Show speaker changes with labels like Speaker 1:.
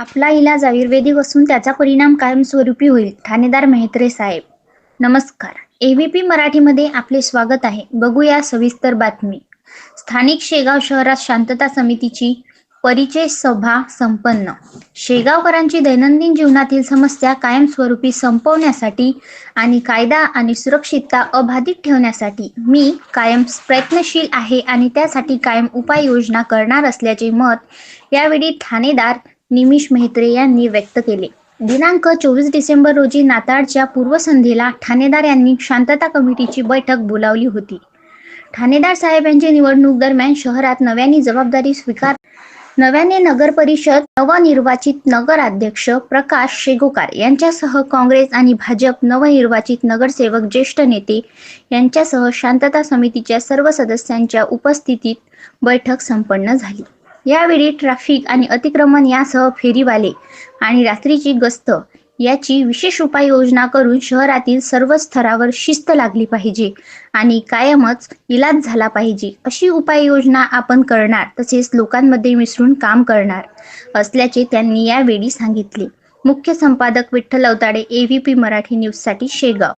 Speaker 1: आपला इलाज आयुर्वेदिक असून त्याचा परिणाम कायमस्वरूपी होईल ठाणेदार मेहत्रे साहेब. नमस्कार. एबीपी मराठीमध्ये आपले स्वागत आहे. बघूया सविस्तर बातमी. स्थानिक शेगाव शहरात शांतता समितीची परिचय सभा संपन्न. शेगावकरांची दैनंदिन जीवनातील समस्या कायमस्वरूपी संपवण्यासाठी आणि कायदा आणि सुरक्षितता अबाधित ठेवण्यासाठी मी कायम प्रयत्नशील आहे आणि त्यासाठी कायम उपाययोजना करणार असल्याचे मत यावेळी ठाणेदार निमिष मेहत्रे यांनी व्यक्त केले. दिनांक चोवीस डिसेंबर रोजी नाताळच्या पूर्वसंध्येला ठाणेदार यांनी शांतता कमिटीची बैठक बोलावली होती. ठाणेदार साहेब यांची निवडणूक दरम्यान शहरात नव्याने जबाबदारी स्वीकार नव्याने नगर परिषद नवनिर्वाचित नगराध्यक्ष प्रकाश शेगोकार यांच्यासह काँग्रेस आणि भाजप नवनिर्वाचित नगरसेवक ज्येष्ठ नेते यांच्यासह शांतता समितीच्या सर्व सदस्यांच्या उपस्थितीत बैठक संपन्न झाली. यावेळी ट्रॅफिक आणि अतिक्रमण यासह फेरीवाले आणि रात्रीची गस्त याची विशेष उपाययोजना करून शहरातील सर्व स्तरावर शिस्त लागली पाहिजे आणि कायमच इलाज झाला पाहिजे. अशी उपाययोजना आपण करणार तसेच लोकांमध्ये मिसळून काम करणार असल्याचे त्यांनी यावेळी सांगितले. मुख्य संपादक विठ्ठल अवताडे एव्हीपी मराठी न्यूजसाठी शेगाव.